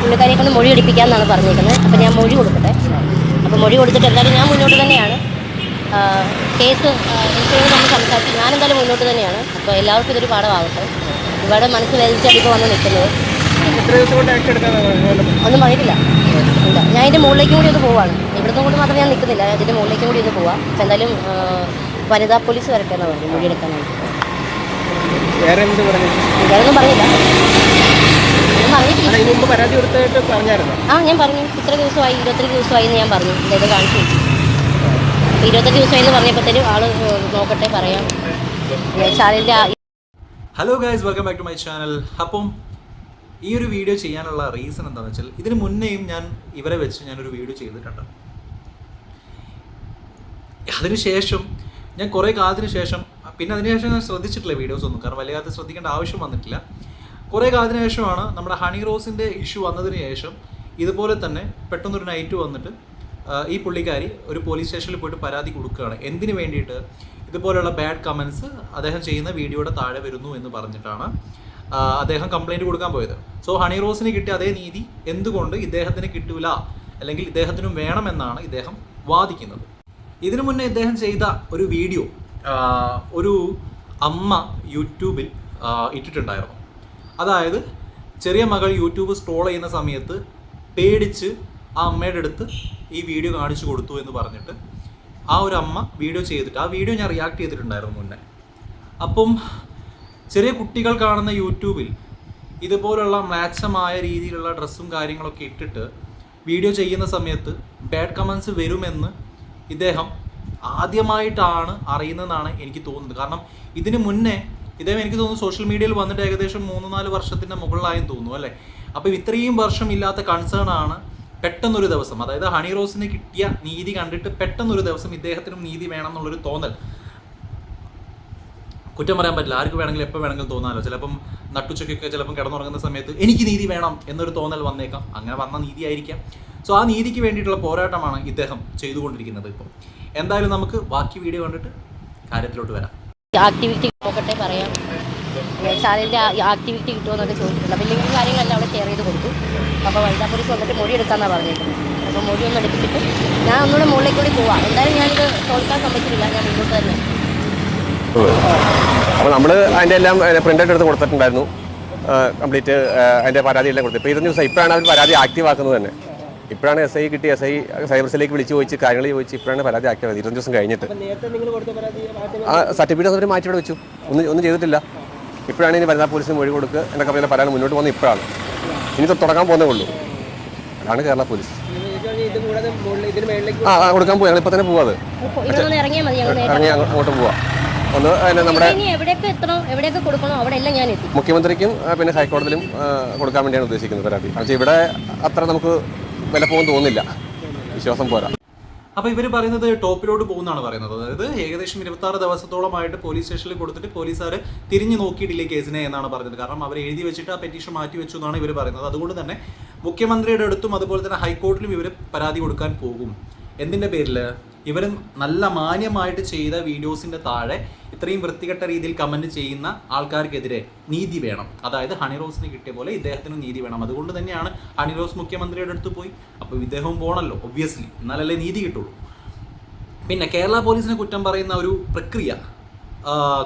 പുള്ളിക്കാരിയെ കൊണ്ട് മൊഴി എടുപ്പിക്കാമെന്നാണ് പറഞ്ഞിരിക്കുന്നത് അപ്പോൾ ഞാൻ മൊഴി കൊടുക്കട്ടെ. അപ്പോൾ മൊഴി കൊടുത്തിട്ട് എന്തായാലും ഞാൻ മുന്നോട്ട് തന്നെയാണ്. കേസ് ഇൻഷുറൻസ് നമ്മൾ സംസാരിച്ച് ഞാൻ എന്തായാലും മുന്നോട്ട് തന്നെയാണ്. അപ്പോൾ എല്ലാവർക്കും ഇതൊരു പാഠമാകട്ടെ. ഇവിടെ മനസ്സ് വേദിച്ചടിപ്പോൾ വന്ന് നിൽക്കുന്നത്. ഒന്നും പറഞ്ഞിട്ടില്ല. ഇല്ല. ഞാൻ ഇതിന്റെ മുകളിലേക്കും കൂടി ഒന്ന് പോവാണ്. ഇവിടുന്ന് കൊണ്ട് മാത്രം ഞാൻ നിൽക്കുന്നില്ല. ഇതിന്റെ മുകളിലേക്കും കൂടി ഒന്ന് പോവാം. അപ്പോൾ എന്തായാലും വനിതാ പോലീസ് വരട്ടെ എന്നാണ് പറഞ്ഞു. മൊഴി എടുക്കാനായിട്ട് വേറെ ഒന്നും പറഞ്ഞില്ല. ഒന്നും പറഞ്ഞിട്ടില്ല. അല്ല ഇതിന് മുമ്പ് പരാതി കൊടുത്തായിട്ട് പറഞ്ഞായിരുന്നു? ആ ഞാൻ പറഞ്ഞു. ഇത്ര ദിവസമായി ഇരുപത്തെട്ട് ദിവസമായി എന്ന് ഞാൻ പറഞ്ഞു. ഇതായത് കാണിച്ചു ഇരുപത്തെട്ട് ദിവസമായി എന്ന് പറഞ്ഞപ്പോഴത്തേനും ആൾ നോക്കട്ടെ പറയാം. ചാനലിന്റെ hello guys welcome back to my channel അപ്പം ഈ ഒരു വീഡിയോ ചെയ്യാനുള്ള റീസൺ എന്താണെന്ന് വെച്ചാൽ ഇതിന് മുന്നേയും ഞാൻ ഇവരെ വെച്ച് ഞാനൊരു വീഡിയോ ചെയ്തിട്ടുണ്ട്. അതിനുശേഷം ഞാൻ കുറേ കാലത്തിന് ശേഷം പിന്നെ അതിനുശേഷം ഞാൻ ശ്രദ്ധിച്ചിട്ടില്ല വീഡിയോസ് ഒന്നും കാരണം വലിയ കാലത്ത് ശ്രദ്ധിക്കേണ്ട ആവശ്യം വന്നിട്ടില്ല. കുറേ കാലത്തിന് ശേഷമാണ് നമ്മുടെ ഹണി റോസിന്റെ ഇഷ്യൂ വന്നതിന് ശേഷം ഇതുപോലെ തന്നെ പെട്ടെന്നൊരു നൈറ്റ് വന്നിട്ട് ഈ പുള്ളിക്കാരി ഒരു പോലീസ് സ്റ്റേഷനിൽ പോയിട്ട് പരാതി കൊടുക്കുകയാണ്. എന്തിനു വേണ്ടിയിട്ട്? ഇതുപോലെയുള്ള ബാഡ് കമൻസ് അദ്ദേഹം ചെയ്യുന്ന വീഡിയോയുടെ താഴെ വരുന്നു എന്ന് പറഞ്ഞിട്ടാണ് അദ്ദേഹം കംപ്ലൈന്റ് കൊടുക്കാൻ പോയത്. സോ ഹണി റോസിന് കിട്ടിയ അതേ നീതി എന്തുകൊണ്ട് ഇദ്ദേഹത്തിന് കിട്ടൂല? അല്ലെങ്കിൽ ഇദ്ദേഹത്തിനും വേണമെന്നാണ് ഇദ്ദേഹം വാദിക്കുന്നത്. ഇതിനു മുന്നേ ഇദ്ദേഹം ചെയ്ത ഒരു വീഡിയോ ഒരു അമ്മ യൂട്യൂബിൽ ഇട്ടിട്ടുണ്ടായിരുന്നു. അതായത് ചെറിയ മകൾ യൂട്യൂബ് സ്ട്രോൾ ചെയ്യുന്ന സമയത്ത് പേടിച്ച് ആ അമ്മയുടെ അടുത്ത് ഈ വീഡിയോ കാണിച്ചു കൊടുത്തു എന്ന് പറഞ്ഞിട്ട് ആ ഒരു അമ്മ വീഡിയോ ചെയ്തിട്ട് ആ വീഡിയോ ഞാൻ റിയാക്ട് ചെയ്തിട്ടുണ്ടായിരുന്നു മുന്നേ. അപ്പം ചെറിയ കുട്ടികൾ കാണുന്ന യൂട്യൂബിൽ ഇതുപോലുള്ള മ്ലാച്ഛമായ രീതിയിലുള്ള ഡ്രസ്സും കാര്യങ്ങളൊക്കെ ഇട്ടിട്ട് വീഡിയോ ചെയ്യുന്ന സമയത്ത് ബാഡ് കമൻസ് വരുമെന്ന് ഇദ്ദേഹം ആദ്യമായിട്ടാണ് അറിയുന്നതെന്നാണ് എനിക്ക് തോന്നുന്നത്. കാരണം ഇതിനു മുന്നേ ഇദ്ദേഹം എനിക്ക് തോന്നുന്നു സോഷ്യൽ മീഡിയയിൽ വന്നിട്ട് ഏകദേശം മൂന്ന് നാല് വർഷത്തിന്റെ മുകളിലായെന്ന് തോന്നുന്നു അല്ലേ? അപ്പം ഇത്രയും വർഷം ഇല്ലാത്ത കൺസേൺ ആണ് പെട്ടെന്നൊരു ദിവസം. അതായത് ഹണി റോസിന് കിട്ടിയ നീതി കണ്ടിട്ട് പെട്ടെന്നൊരു ദിവസം ഇദ്ദേഹത്തിനും നീതി വേണം എന്നുള്ളൊരു തോന്നൽ. കുറ്റം പറയാൻ പറ്റില്ല. ആർക്ക് വേണമെങ്കിലും എപ്പോൾ വേണമെങ്കിലും തോന്നാലോ. ചിലപ്പം നട്ടുച്ചയ്ക്കൊക്കെ ചിലപ്പം കിടന്നുറങ്ങുന്ന സമയത്ത് എനിക്ക് നീതി വേണം എന്നൊരു തോന്നൽ വന്നേക്കാം. അങ്ങനെ വന്ന നീതി ആയിരിക്കാം. സോ ആ നീതിക്ക് വേണ്ടിയിട്ടുള്ള പോരാട്ടമാണ് ഇദ്ദേഹം ചെയ്തുകൊണ്ടിരിക്കുന്നത് ഇപ്പം. എന്തായാലും നമുക്ക് ബാക്കി വീഡിയോ കണ്ടിട്ട് കാര്യത്തിലോട്ട് വരാം. ആക്ടിവിറ്റി നോക്കട്ടെ പറയാം. ചാനലിന്റെ ആക്ടിവിറ്റി കിട്ടുമെന്നൊക്കെ ചോദിച്ചിട്ടുണ്ട്. അപ്പോൾ ലിങ്ക് കാര്യങ്ങളെല്ലാം അവിടെ ഷെയർ ചെയ്ത് കൊടുത്തു. അപ്പോൾ വനിതാ പോലീസ് വന്നിട്ട് മൊഴി എടുക്കാമെന്നാണ് പറഞ്ഞിരിക്കുന്നത് അപ്പോൾ മൊഴി ഒന്ന് എടുത്തിട്ട് ഞാൻ ഒന്നുകൂടെ മുകളിലേക്ക് കൂടി പോവാം. എന്തായാലും ഞാനിത് തോൽക്കാൻ സമ്മതിച്ചിട്ടില്ല. ഞാൻ മുന്നോട്ട് തന്നെ. അപ്പോൾ നമ്മൾ അതിന്റെ എല്ലാം പ്രിന്റ് ഔട്ട് എടുത്ത് കൊടുത്തിട്ടുണ്ടായിരുന്നു. കംപ്ലീറ്റ് അതിന്റെ പരാതി എല്ലാം കൊടുത്തു. ഇപ്പോൾ ഇത് ദിവസം ഇപ്പോഴാണ് അവർ പരാതി ആക്റ്റീവ് ആക്കുന്നത് തന്നെ. ഇപ്പോഴാണ് എസ് ഐ കിട്ടി എസ് ഐ സൈബർ സെല്ലിലേക്ക് വിളിച്ച് ചോദിച്ച് കാര്യങ്ങൾ ചോദിച്ച് ഇപ്പോഴാണ് പരാതി ആക്കിയത്. ഇരുപത്തഞ്ച് ഇരുപത് ദിവസം കഴിഞ്ഞിട്ട്. നേരത്തെ നിങ്ങൾ കൊടുത്ത പരാതി ആ സർട്ടിഫിക്കറ്റ് അവർ മാറ്റി ഇവിടെ വെച്ചു. ഒന്നും ഒന്നും ചെയ്തിട്ടില്ല. ഇപ്പോഴാണ് ഇനി വനിതാ പോലീസിന് മൊഴി കൊടുക്കുക എന്നൊക്കെ പറയുന്ന പരാതി മുന്നോട്ട് പോകുന്നത് ഇപ്പോഴാണ്. ഇനി തുടങ്ങാൻ പോകുന്നേ ഉള്ളൂ. അതാണ് കേരള പോലീസ് ആ ആ, കൊടുക്കാൻ പോയി ഇപ്പം തന്നെ പോവാത് ഇറങ്ങി അങ്ങോട്ട് പോവാം. ഒന്ന് നമ്മുടെ എവിടെയൊക്കെ എത്തണോ എവിടെയൊക്കെ കൊടുക്കണോ അവിടെ എല്ലാം ഞാൻ എത്തി. മുഖ്യമന്ത്രിക്കും പിന്നെ ഹൈക്കോടതിയിലും കൊടുക്കാൻ വേണ്ടിയാണ് ഉദ്ദേശിക്കുന്നത് പരാതി. പക്ഷേ ഇവിടെ അത്ര നമുക്ക് വില തോന്നില്ല വിശ്വാസം പോരാ. അപ്പോൾ ഇവർ പറയുന്നത് ടോപ്പിലോട്ട് പോകുന്നതാണ് പറയുന്നത്. അതായത് ഏകദേശം ഇരുപത്തി ആറ് ദിവസത്തോളമായിട്ട് പോലീസ് സ്റ്റേഷനിൽ കൊടുത്തിട്ട് പോലീസുകാർ തിരിഞ്ഞു നോക്കിയിട്ടില്ല കേസിനെ എന്നാണ് പറഞ്ഞത്. കാരണം അവർ എഴുതി വെച്ചിട്ട് ആ പെറ്റീഷൻ മാറ്റി വെച്ചു എന്നാണ് ഇവർ പറയുന്നത്. അതുകൊണ്ട് തന്നെ മുഖ്യമന്ത്രിയുടെ അടുത്തും അതുപോലെ തന്നെ ഹൈക്കോടതിയിലും ഇവർ പരാതി കൊടുക്കാൻ പോകും. എന്തിന്റെ പേരിൽ ഇവർ നല്ല മാന്യമായിട്ട് ചെയ്ത വീഡിയോസിന്റെ താഴെ ഇത്രയും വൃത്തികെട്ട രീതിയിൽ കമന്റ് ചെയ്യുന്ന ആൾക്കാർക്കെതിരെ നീതി വേണം. അതായത് ഹണി റോസിന് കിട്ടിയ പോലെ ഇദ്ദേഹത്തിനും നീതി വേണം. അതുകൊണ്ട് തന്നെയാണ് ഹണി റോസ് മുഖ്യമന്ത്രിയുടെ അടുത്ത് പോയി. അപ്പോൾ ഇദ്ദേഹവും പോകണമല്ലോ ഒബ്വിയസ്ലി എന്നാലല്ലേ നീതി കിട്ടുള്ളൂ. പിന്നെ കേരള പോലീസിനെ കുറ്റം പറയുന്ന ഒരു പ്രക്രിയ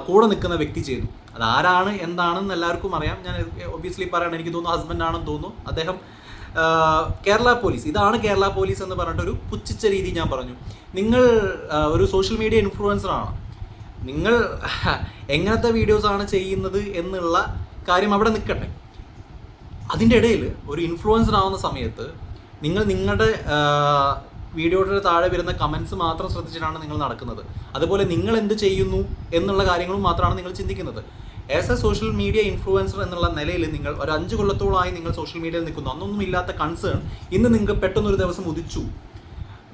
കൂടെ നിൽക്കുന്ന വ്യക്തി ചെയ്തു. അത് ആരാണ് എന്താണെന്ന് എല്ലാവർക്കും അറിയാം. ഞാൻ ഒബ്വിയസ്ലി പറയണം. എനിക്ക് തോന്നുന്നു ഹസ്ബൻഡ് ആണെന്ന് തോന്നുന്നു. അദ്ദേഹം കേരള പോലീസ്. ഇതാണ് കേരള പോലീസ് എന്ന് പറഞ്ഞിട്ട് ഒരു പുച്ഛിച്ച രീതി ഞാൻ പറഞ്ഞു. നിങ്ങൾ ഒരു സോഷ്യൽ മീഡിയ ഇൻഫ്ലുവൻസർ ആണ്? നിങ്ങൾ എങ്ങനത്തെ വീഡിയോസ് ആണ് ചെയ്യുന്നത് എന്നുള്ള കാര്യം അവിടെ നിൽക്കട്ടെ. അതിന്റെ ഇടയിൽ ഒരു ഇൻഫ്ലുവൻസർ ആവുന്ന സമയത്ത് നിങ്ങൾ നിങ്ങളുടെ വീഡിയോയുടെ താഴെ വരുന്ന കമൻസ് മാത്രം ശ്രദ്ധിച്ചിട്ടാണ് നിങ്ങൾ നടക്കുന്നത്. അതുപോലെ നിങ്ങൾ എന്ത് ചെയ്യുന്നു എന്നുള്ള കാര്യങ്ങളും മാത്രമാണ് നിങ്ങൾ ചിന്തിക്കുന്നത്. As a social media influencer എന്നുള്ള നിലയിൽ നിങ്ങൾ ഒരു അഞ്ച് കൊല്ലത്തോളമായി നിങ്ങൾ സോഷ്യൽ മീഡിയയിൽ നിൽക്കുന്നു. അന്നൊന്നും ഇല്ലാത്ത കൺസേൺ ഇന്ന് നിങ്ങൾക്ക് പെട്ടെന്നൊരു ദിവസം ഉദിച്ചു.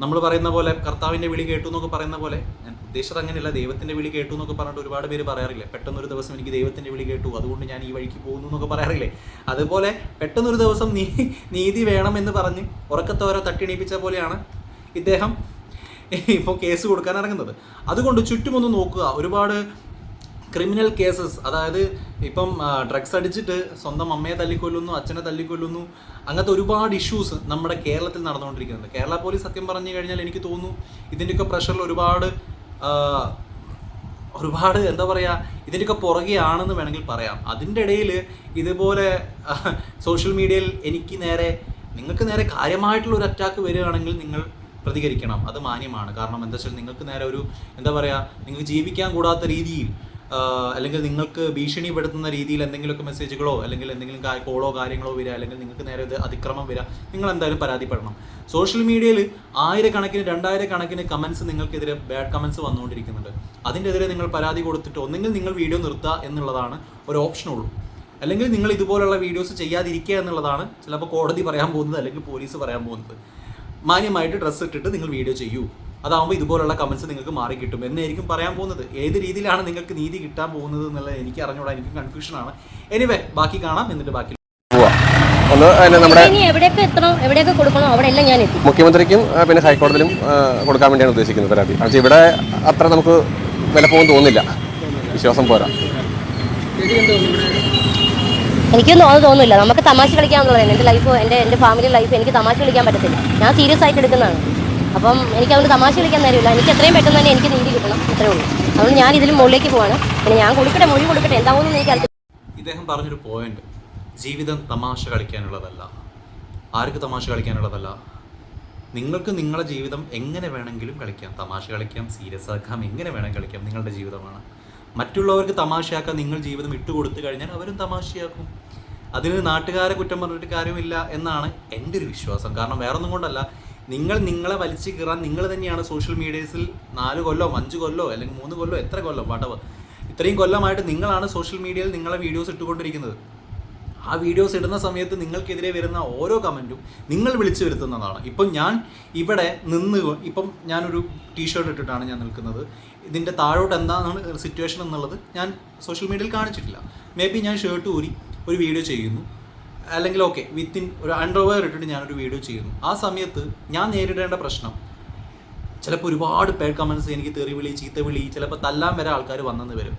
നമ്മൾ പറയുന്ന പോലെ കർത്താവിന്റെ വിളി കേട്ടു എന്നൊക്കെ പറയുന്ന പോലെ ഞാൻ ഉദ്ദേശിച്ചത് അങ്ങനെയല്ല ദൈവത്തിന്റെ വിളി കേട്ടു എന്നൊക്കെ പറഞ്ഞിട്ട് ഒരുപാട് പേര് പറയാറില്ലേ? പെട്ടെന്നൊരു ദിവസം എനിക്ക് ദൈവത്തിന്റെ വിളി കേട്ടു അതുകൊണ്ട് ഞാൻ ഈ വഴിക്ക് പോകുന്നു എന്നൊക്കെ പറയാറില്ലേ? അതുപോലെ പെട്ടെന്നൊരു ദിവസം നീ നീതി വേണമെന്ന് പറഞ്ഞ് ഉറക്കത്തോരോ തട്ടിണീപ്പിച്ച പോലെയാണ് ഇദ്ദേഹം ഇപ്പോൾ കേസ് കൊടുക്കാൻ ഇറങ്ങുന്നത്. അതുകൊണ്ട് ചുറ്റുമൊന്ന് നോക്കുക. ഒരുപാട് ക്രിമിനൽ കേസസ് അതായത് ഇപ്പം ഡ്രഗ്സ് അടിച്ചിട്ട് സ്വന്തം അമ്മയെ തല്ലിക്കൊല്ലുന്നു അച്ഛനെ തല്ലിക്കൊല്ലുന്നു അങ്ങനത്തെ ഒരുപാട് ഇഷ്യൂസ് നമ്മുടെ കേരളത്തിൽ നടന്നുകൊണ്ടിരിക്കുന്നുണ്ട്. കേരള പോലീസ് സത്യം പറഞ്ഞു കഴിഞ്ഞാൽ എനിക്ക് തോന്നുന്നു ഇതിന്റെയൊക്കെ പ്രഷറിൽ ഒരുപാട് ഒരുപാട് എന്താ പറയുക ഇതിന്റെയൊക്കെ പുറകെയാണെന്ന് വേണമെങ്കിൽ പറയാം. അതിന്റെ ഇടയിൽ ഇതുപോലെ സോഷ്യൽ മീഡിയയിൽ എനിക്ക് നേരെ നിങ്ങൾക്ക് നേരെ കാര്യമായിട്ടുള്ള ഒരു അറ്റാക്ക് വരികയാണെങ്കിൽ നിങ്ങൾ പ്രതികരിക്കണം. അത് മാന്യമാണ്. കാരണം എന്താ വെച്ചാൽ നിങ്ങൾക്ക് നേരെ ഒരു എന്താ പറയുക നിങ്ങൾക്ക് ജീവിക്കാൻ കൂടാത്ത രീതിയിൽ അല്ലെങ്കിൽ നിങ്ങൾക്ക് ഭീഷണിപ്പെടുത്തുന്ന രീതിയിൽ എന്തെങ്കിലുമൊക്കെ മെസ്സേജുകളോ അല്ലെങ്കിൽ എന്തെങ്കിലും കോളോ കാര്യങ്ങളോ വരിക അല്ലെങ്കിൽ നിങ്ങൾക്ക് നേരെ ഇത് അതിക്രമം വരിക നിങ്ങൾ എന്തായാലും പരാതിപ്പെടണം. സോഷ്യൽ മീഡിയയിൽ ആയിരക്കണക്കിന് രണ്ടായിരക്കണക്കിന് കമൻസ് നിങ്ങൾക്കെതിരെ ബാഡ് കമൻസ് വന്നുകൊണ്ടിരിക്കുന്നുണ്ട്. അതിന്റെ അതിന്റെതിരെ നിങ്ങൾ പരാതി കൊടുത്തിട്ട് ഒന്നെങ്കിൽ നിങ്ങൾ വീഡിയോ നിർത്തുക എന്നുള്ളതാണ് ഒരു ഓപ്ഷനുള്ളൂ അല്ലെങ്കിൽ നിങ്ങൾ ഇതുപോലുള്ള വീഡിയോസ് ചെയ്യാതിരിക്കുക എന്നുള്ളതാണ് ചിലപ്പോൾ കോടതി പറയാൻ പോകുന്നത് അല്ലെങ്കിൽ പോലീസ് പറയാൻ പോകുന്നത്. മാന്യമായിട്ട് ഡ്രസ്സ് ഇട്ടിട്ട് നിങ്ങൾ വീഡിയോ ചെയ്യൂ. അതാവുമ്പോൾ ഇതുപോലുള്ള കമൻസ് നിങ്ങൾക്ക് മാറി കിട്ടും. എന്നായിരിക്കും പറയാൻ പോകുന്നത്. ഏത് രീതിയിലാണ് നിങ്ങൾക്ക് നീതി കിട്ടാൻ പോകുന്നത് എന്നുള്ളത് എനിക്ക് അറിഞ്ഞൂടാ എനിക്ക് കൺഫ്യൂഷനാണ് എനിവേ ബാക്കി കാണാം. എന്നിട്ട് ബാക്കി പോവാ. ഒന്ന് നമ്മുടെ ഇനി എവിടെയൊക്കെ എത്തണോ? എവിടെയൊക്കെ കൊടുക്കണോ? അവിടെ എല്ലാം ഞാൻ എത്തി. മുഖ്യമന്ത്രിക്കും പിന്നെ ഹൈക്കോടതിയിലും കൊടുക്കാൻ വേണ്ടിയാണ് ഉദ്ദേശിക്കുന്നത് പരാതി. പക്ഷേ ഇവിടെ അത്ര നമുക്ക് വില പോകും തോന്നുന്നില്ല. വിശ്വാസം പോരാ. എനിക്ക് എന്ത് തോന്നുന്നു എനിക്കൊന്നും അത് തോന്നുന്നില്ല. നമുക്ക് തമാശ കളിക്കാമെന്നുള്ളത്. എന്റെ ലൈഫ് എന്റെ എന്റെ ഫാമിലി ലൈഫ് എനിക്ക് തമാശ കളിക്കാൻ പറ്റത്തില്ല. ഞാൻ സീരിയസ് ആയിട്ട് എടുക്കുന്നതാണ്. അപ്പം എനിക്ക് അതുകൊണ്ട് തമാശ കളിക്കാൻ നേരമില്ല. എനിക്ക് എത്രയും പെട്ടെന്ന് തന്നെ എനിക്ക് നീതി കിട്ടണം. അത്രേ ഉള്ളൂ. അതുകൊണ്ട് ഞാൻ ഇതിലും മുകളിലേക്ക് പോവാണ്. പിന്നെ ഞാൻ കൊടുക്കട്ടെ മൊഴി കൊടുക്കട്ടെ എന്താവുമെന്ന് എനിക്ക് ഇദ്ദേഹം പറഞ്ഞൊരു പോയിന്റ് ജീവിതം തമാശ കളിക്കാനുള്ളതല്ല. ആർക്ക് തമാശ കളിക്കാനുള്ളതല്ല? നിങ്ങൾക്ക് നിങ്ങളുടെ ജീവിതം എങ്ങനെ വേണമെങ്കിലും കളിക്കാം. തമാശ കളിക്കാം സീരിയസ് ആക്കാം എങ്ങനെ വേണം കളിക്കാം നിങ്ങളുടെ ജീവിതമാണ്. മറ്റുള്ളവർക്ക് തമാശയാക്കാൻ നിങ്ങൾ ജീവിതം ഇട്ടുകൊടുത്തു കഴിഞ്ഞാൽ അവരും തമാശയാക്കും. അതിന് നാട്ടുകാരെ കുറ്റം പറഞ്ഞിട്ട് കാര്യമില്ല എന്നാണ് എന്റെ ഒരു വിശ്വാസം. കാരണം വേറൊന്നും കൊണ്ടല്ല. നിങ്ങൾ നിങ്ങളെ വലിച്ചു കീറാൻ നിങ്ങൾ തന്നെയാണ് സോഷ്യൽ മീഡിയസിൽ നാല് കൊല്ലോ അഞ്ച് കൊല്ലോ അല്ലെങ്കിൽ മൂന്ന് കൊല്ലോ എത്ര കൊല്ലോ വടവ് ഇത്രയും കൊല്ലമായിട്ട് നിങ്ങളാണ് സോഷ്യൽ മീഡിയയിൽ നിങ്ങളെ വീഡിയോസ് ഇട്ടുകൊണ്ടിരിക്കുന്നത്. ആ വീഡിയോസ് ഇടുന്ന സമയത്ത് നിങ്ങൾക്കെതിരെ വരുന്ന ഓരോ കമന്റും നിങ്ങൾ വിളിച്ചു വരുത്തുന്നതാണ്. ഇപ്പം ഞാൻ ഇവിടെ നിന്ന് ഇപ്പം ഞാനൊരു ടീഷർട്ട് ഇട്ടിട്ടാണ് ഞാൻ നിൽക്കുന്നത്. ഇതിന്റെ താഴോട്ട് എന്താണ് സിറ്റുവേഷൻ എന്നുള്ളത് ഞാൻ സോഷ്യൽ മീഡിയയിൽ കാണിച്ചിട്ടില്ല. മേ ബി ഞാൻ ഷർട്ട് ഊരി ഒരു വീഡിയോ ചെയ്യുന്നു. അല്ലെങ്കിൽ ഓക്കെ വിത്തിൻ ഒരു അണ്ടർവെയർ ഇട്ടിട്ട് ഞാനൊരു വീഡിയോ ചെയ്യുന്നു. ആ സമയത്ത് ഞാൻ നേരിടേണ്ട പ്രശ്നം ചിലപ്പോൾ ഒരുപാട് പേഡ് കമൻസ് എനിക്ക് തെറി വിളി ചീത്ത വിളി ചിലപ്പോൾ തല്ലാൻ വരെ ആൾക്കാർ വന്നെന്ന് വരും.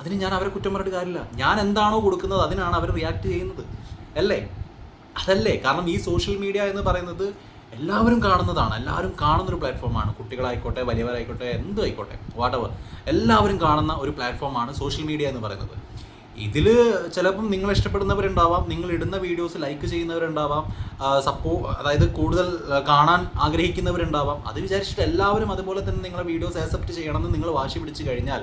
അതിന് ഞാൻ അവരെ കുറ്റം പറഞ്ഞിട്ട് കാര്യമില്ല. ഞാൻ എന്താണോ കൊടുക്കുന്നത് അതിനാണ് അവർ റിയാക്ട് ചെയ്യുന്നത്. അല്ലേ? അതല്ലേ? കാരണം ഈ സോഷ്യൽ മീഡിയ എന്ന് പറയുന്നത് എല്ലാവരും കാണുന്നതാണ്. എല്ലാവരും കാണുന്നൊരു പ്ലാറ്റ്ഫോമാണ് കുട്ടികളായിക്കോട്ടെ വലിയവരായിക്കോട്ടെ എന്തും ആയിക്കോട്ടെ വാട്ടവർ എല്ലാവരും കാണുന്ന ഒരു പ്ലാറ്റ്ഫോമാണ് സോഷ്യൽ മീഡിയ എന്ന് പറയുന്നത്. ഇതിൽ ചിലപ്പം നിങ്ങൾ ഇഷ്ടപ്പെടുന്നവരുണ്ടാവാം നിങ്ങൾ ഇടുന്ന വീഡിയോസ് ലൈക്ക് ചെയ്യുന്നവരുണ്ടാവാം സപ്പോ അതായത് കൂടുതൽ കാണാൻ ആഗ്രഹിക്കുന്നവരുണ്ടാവാം. അത് വിചാരിച്ചിട്ട് എല്ലാവരും അതുപോലെ തന്നെ നിങ്ങളെ വീഡിയോസ് ആക്സെപ്റ്റ് ചെയ്യണമെന്ന് നിങ്ങൾ വാശി പിടിച്ചു കഴിഞ്ഞാൽ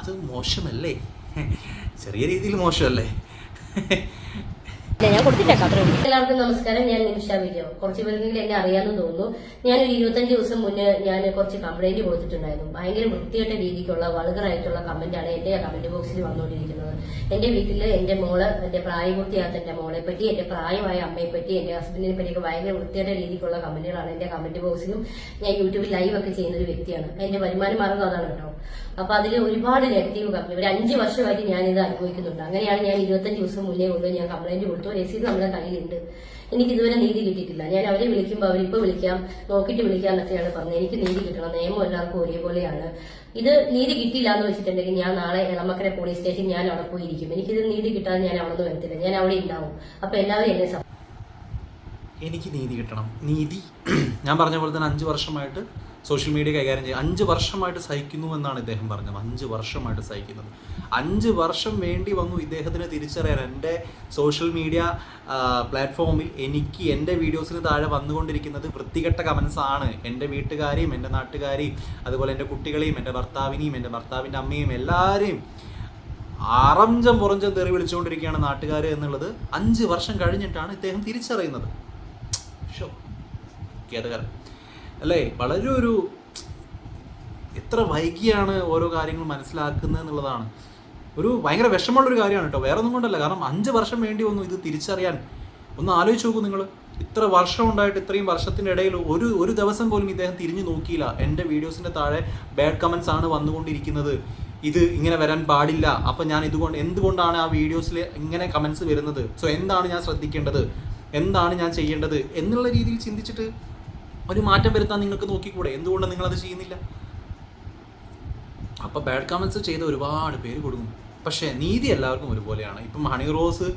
അത് മോശമല്ലേ? ചെറിയ രീതിയിൽ മോശമല്ലേ? ഞാൻ കൊടുത്തില്ല എല്ലാവർക്കും നമസ്കാരം. ഞാൻ നിമിഷ വീഡിയോ. കുറച്ച് പേർക്കെങ്കിലും എന്നെ അറിയാമെന്ന് തോന്നുന്നു. ഞാനൊരു ഇരുപത്തഞ്ച് ദിവസം മുന്നേ ഞാൻ കുറച്ച് കംപ്ലൈന്റ് കൊടുത്തിട്ടുണ്ടായിരുന്നു. ഭയങ്കര വൃത്തികെട്ട രീതിക്കുള്ള വൾഗറായിട്ടുള്ള കമന്റാണ് എന്റെ കമന്റ് ബോക്സിൽ വന്നുകൊണ്ടിരിക്കുന്നത്. എന്റെ വീട്ടിൽ എന്റെ മോൾ എന്റെ പ്രായപൂർത്തിയാത്ത എന്റെ മോളെ പറ്റി എന്റെ പ്രായമായ അമ്മയെ പറ്റി എന്റെ ഹസ്ബൻഡിനെ പറ്റിയൊക്കെ ഭയങ്കര വൃത്തികെട്ട രീതിക്കുള്ള കമന്റുകളാണ് എന്റെ കമന്റ് ബോക്സിലും ഞാൻ യൂട്യൂബിൽ ലൈവ് ഒക്കെ ചെയ്യുന്ന ഒരു വ്യക്തിയാണ്. എന്റെ വരുമാന മാർഗം അതാണ് കേട്ടോ. അപ്പൊ അതിൽ ഒരുപാട് നെഗറ്റീവ് കമന്റ് ഒരു അഞ്ച് വർഷമായിട്ട് ഞാൻ ഇത് അനുഭവിക്കുന്നുണ്ട്. അങ്ങനെയാണ് ഞാൻ ഇരുപത്തഞ്ച് ദിവസം മുന്നേ കൊണ്ട് ഞാൻ കംപ്ലൈന്റ് കൊടുത്തു. രസീത് നമ്മുടെ കയ്യിലുണ്ട്. എനിക്ക് ഇതുവരെ നീതി കിട്ടിയിട്ടില്ല. ഞാൻ അവരെ വിളിക്കുമ്പോൾ അവരിപ്പോൾ വിളിക്കാം നോക്കിയിട്ട് വിളിക്കാം എന്നൊക്കെയാണ് പറഞ്ഞത്. എനിക്ക് നീതി കിട്ടണം നിയമം എല്ലാവർക്കും ഒരേപോലെയാണ്. ഇത് നീതി കിട്ടിയില്ല എന്ന് വെച്ചിട്ടുണ്ടെങ്കിൽ ഞാൻ നാളെ എളമക്കര പോലീസ് സ്റ്റേഷൻ ഞാൻ അവിടെ പോയിരിക്കും. എനിക്കിത് നീതി കിട്ടാതെ ഞാൻ അവിടെ നിന്ന് വരത്തില്ല. ഞാൻ അവിടെ ഉണ്ടാവും. അപ്പൊ എല്ലാവരും എന്നെ എനിക്ക് നീതി കിട്ടണം. നീതി? ഞാൻ പറഞ്ഞ പോലെ തന്നെ അഞ്ച് വർഷമായിട്ട് സോഷ്യൽ മീഡിയ കൈകാര്യം ചെയ്യുക അഞ്ച് വർഷമായിട്ട് സഹിക്കുന്നു എന്നാണ് ഇദ്ദേഹം പറഞ്ഞത്. അഞ്ച് വർഷമായിട്ട് സഹിക്കുന്നത്. അഞ്ച് വർഷം വേണ്ടി വന്നു ഇദ്ദേഹത്തിന് തിരിച്ചറിയാൻ. എന്റെ സോഷ്യൽ മീഡിയ പ്ലാറ്റ്ഫോമിൽ എനിക്ക് എന്റെ വീഡിയോസിന് താഴെ വന്നുകൊണ്ടിരിക്കുന്നത് വൃത്തികെട്ട കമൻസ് ആണ്. എന്റെ വീട്ടുകാരെയും എന്റെ നാട്ടുകാരെയും അതുപോലെ എന്റെ കുട്ടികളെയും എന്റെ ഭർത്താവിനെയും എന്റെ ഭർത്താവിന്റെ അമ്മയും എല്ലാവരെയും അറഞ്ചം പുറഞ്ചം തെറി വിളിച്ചുകൊണ്ടിരിക്കുകയാണ് നാട്ടുകാർ എന്നുള്ളത് അഞ്ച് വർഷം കഴിഞ്ഞിട്ടാണ് ഇദ്ദേഹം തിരിച്ചറിയുന്നത്. ഷോ ഖേദകരം. അല്ലേ? വളരെ ഒരു എത്ര വൈകിയാണ് ഓരോ കാര്യങ്ങൾ മനസ്സിലാക്കുന്നത് എന്നുള്ളതാണ്. ഒരു ഭയങ്കര വിഷമമുള്ളൊരു കാര്യമാണ് കേട്ടോ. വേറെ ഒന്നും കൊണ്ടല്ല. കാരണം അഞ്ച് വർഷം വേണ്ടി വന്നു ഇത് തിരിച്ചറിയാൻ. ഒന്ന് ആലോചിച്ച് നോക്കൂ നിങ്ങൾ ഇത്ര വർഷം ഉണ്ടായിട്ട് ഇത്രയും വർഷത്തിന്റെ ഇടയിൽ ഒരു ഒരു ദിവസം പോലും ഇദ്ദേഹം തിരിഞ്ഞു നോക്കിയില്ല. എന്റെ വീഡിയോസിന്റെ താഴെ ബാഡ് കമൻസ് ആണ് വന്നുകൊണ്ടിരിക്കുന്നത്. ഇത് ഇങ്ങനെ വരാൻ പാടില്ല. അപ്പം ഞാൻ ഇതുകൊണ്ട് എന്തുകൊണ്ടാണ് ആ വീഡിയോസിൽ ഇങ്ങനെ കമൻസ് വരുന്നത്? സോ എന്താണ് ഞാൻ ശ്രദ്ധിക്കേണ്ടത്? എന്താണ് ഞാൻ ചെയ്യേണ്ടത്? എന്നുള്ള രീതിയിൽ ചിന്തിച്ചിട്ട് ഒരു മാറ്റം വരുത്താൻ നിങ്ങൾക്ക് നോക്കിക്കൂടെ? എന്തുകൊണ്ട് നിങ്ങളത് ചെയ്യുന്നില്ല? അപ്പോൾ ബാഡ് കമൻസ് ചെയ്ത ഒരുപാട് പേര് കൊടുക്കും പക്ഷേ നീതി എല്ലാവർക്കും ഒരുപോലെയാണ്. ഇപ്പം ഹണി റോസ്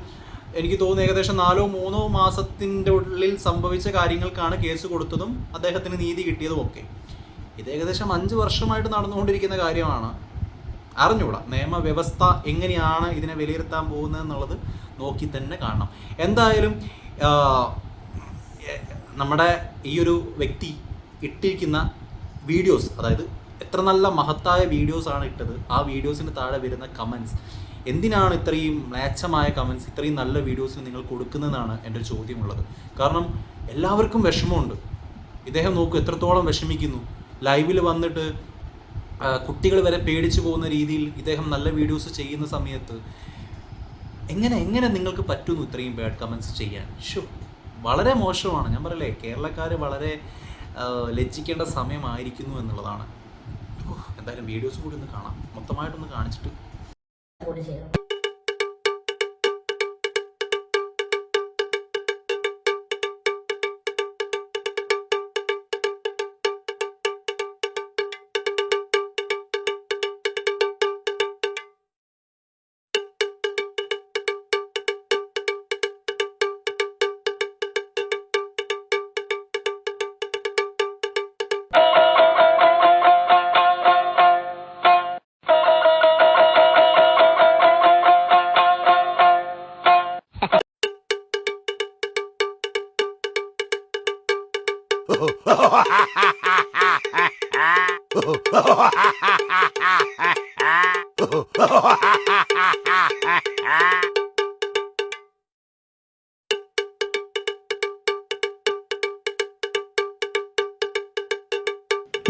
എനിക്ക് തോന്നുന്നു ഏകദേശം നാലോ മൂന്നോ മാസത്തിന്റെ ഉള്ളിൽ സംഭവിച്ച കാര്യങ്ങൾക്കാണ് കേസ് കൊടുത്തതും അദ്ദേഹത്തിന് നീതി കിട്ടിയതും ഒക്കെ. ഇത് ഏകദേശം അഞ്ച് വർഷമായിട്ട് നടന്നുകൊണ്ടിരിക്കുന്ന കാര്യമാണ്. അറിഞ്ഞുകൂടാ. നിയമവ്യവസ്ഥ എങ്ങനെയാണ് ഇതിനെ വിലയിരുത്താൻ പോകുന്നത് എന്നുള്ളത് നോക്കി തന്നെ കാണണം. എന്തായാലും നമ്മുടെ ഈ ഒരു വ്യക്തി ഇട്ടിരിക്കുന്ന വീഡിയോസ് അതായത് എത്ര നല്ല മഹത്തായ വീഡിയോസ് ആണ് ഇട്ടത് ആ വീഡിയോസിന് താഴെ വരുന്ന കമൻസ് എന്തിനാണ് ഇത്രയും മ്ലേച്ഛമായ കമൻസ് ഇത്രയും നല്ല വീഡിയോസിന് നിങ്ങൾ കൊടുക്കുന്നതെന്നാണ് എന്റെ ചോദ്യമുള്ളത്. കാരണം എല്ലാവർക്കും വിഷമമുണ്ട്. ഇദ്ദേഹം നോക്കൂ എത്രത്തോളം വിഷമിക്കുന്നു. ലൈവിൽ വന്നിട്ട് കുട്ടികൾ വരെ പേടിച്ചു പോകുന്ന രീതിയിൽ ഇദ്ദേഹം നല്ല വീഡിയോസ് ചെയ്യുന്ന സമയത്ത് എങ്ങനെ എങ്ങനെ നിങ്ങൾക്ക് പറ്റുന്നു ഇത്രയും ബാഡ് കമൻസ് ചെയ്യാൻ? ഷോ വളരെ മോശമാണ്. ഞാൻ പറയലേ കേരളക്കാർ വളരെ ലജ്ജിക്കേണ്ട സമയമായിരിക്കുന്നു എന്നുള്ളതാണ്. എന്തായാലും വീഡിയോസ് കൂടി ഒന്ന് കാണാം. മൊത്തമായിട്ടൊന്ന് കാണിച്ചിട്ട്.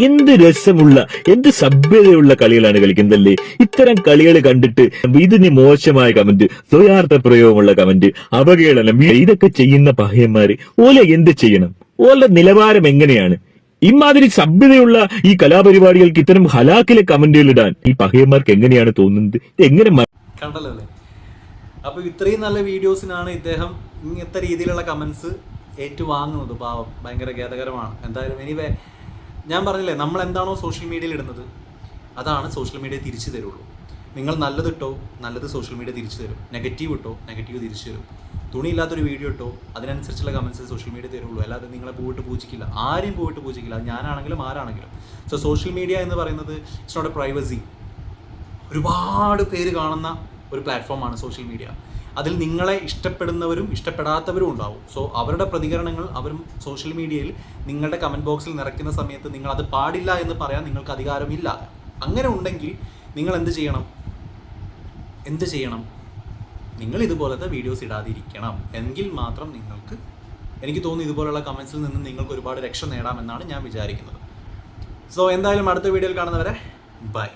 എന്ത് രസമുള്ള എന്ത് സഭ്യതയുള്ള കളികളാണ് കളിക്കുന്നതല്ലേ ഇത്തരം കളികൾ കണ്ടിട്ട് ഇതിന് മോശമായ കമന്റ് ദ്വയാർത്ഥ പ്രയോഗമുള്ള കമന്റ് അവഹേളനം ഇതൊക്കെ ചെയ്യുന്ന പഹയന്മാര് ഓലെ എന്ത് ചെയ്യണം? ഓല നിലവാരം എങ്ങനെയാണ്? ഇമാതിരി സഭ്യതയുള്ള ഈ കലാപരിപാടികൾക്ക് ഇത്തരം ഹലാക്കിലെ കമന്റുകൾ ഇടാൻ ഈ പഹയന്മാർക്ക് എങ്ങനെയാണ് തോന്നുന്നത്? എങ്ങനെ കണ്ടല്ലേ? അപ്പോൾ ഇത്രയും നല്ല വീഡിയോസിനാണ് ഇദ്ദേഹം ഇങ്ങനത്തെ രീതിയിലുള്ള കമന്റ്സ് ഏറ്റുവാങ്ങുന്നത്. പാവം ഭയങ്കര ഖേദകരമാണ്. എന്തായാലും എനിവേ ഞാൻ പറഞ്ഞില്ലേ നമ്മൾ എന്താണോ സോഷ്യൽ മീഡിയയിൽ ഇടുന്നത് അതാണ് സോഷ്യൽ മീഡിയ തിരിച്ചു തരുള്ളൂ. നിങ്ങൾ നല്ലത് ഇട്ടോ നല്ലത് സോഷ്യൽ മീഡിയ തിരിച്ചു തരും. നെഗറ്റീവ് ഇട്ടോ നെഗറ്റീവ് തിരിച്ചു തരും. തുണിയില്ലാത്തൊരു വീഡിയോ ഇട്ടോ അതിനനുസരിച്ചുള്ള കമൻസ് സോഷ്യൽ മീഡിയ തരുള്ളൂ. അല്ലാതെ നിങ്ങളെ പോയിട്ട് പൂജിക്കില്ല. ആരെയും പോയിട്ട് പൂജിക്കില്ല. ഞാനാണെങ്കിലും ആരാണെങ്കിലും. സോ സോഷ്യൽ മീഡിയ എന്ന് പറയുന്നത് ഇറ്റ്സ് നോട്ട് എ പ്രൈവസി ഒരുപാട് പേര് കാണുന്ന ഒരു പ്ലാറ്റ്ഫോമാണ് സോഷ്യൽ മീഡിയ അതിൽ നിങ്ങളെ ഇഷ്ടപ്പെടുന്നവരും ഇഷ്ടപ്പെടാത്തവരും ഉണ്ടാവും. സോ അവരുടെ പ്രതികരണങ്ങൾ അവരും സോഷ്യൽ മീഡിയയിൽ നിങ്ങളുടെ കമന്റ് ബോക്സിൽ നിറയ്ക്കുന്ന സമയത്ത് നിങ്ങൾ അത് പാടില്ല എന്ന് പറയാൻ നിങ്ങൾക്ക് അധികാരമില്ല. അങ്ങനെ ഉണ്ടെങ്കിൽ നിങ്ങൾ എന്ത് ചെയ്യണം? എന്ത് ചെയ്യണം? നിങ്ങൾ ഇതുപോലത്തെ വീഡിയോസ് ഇടാതിരിക്കണം. എങ്കിൽ മാത്രം നിങ്ങൾക്ക് എനിക്ക് തോന്നുന്നു ഇതുപോലുള്ള കമൻസിൽ നിന്ന് നിങ്ങൾക്ക് ഒരുപാട് രക്ഷ നേടാമെന്നാണ് ഞാൻ വിചാരിക്കുന്നത്. സോ എന്തായാലും അടുത്ത വീഡിയോയിൽ കാണുന്നവരെ ബൈ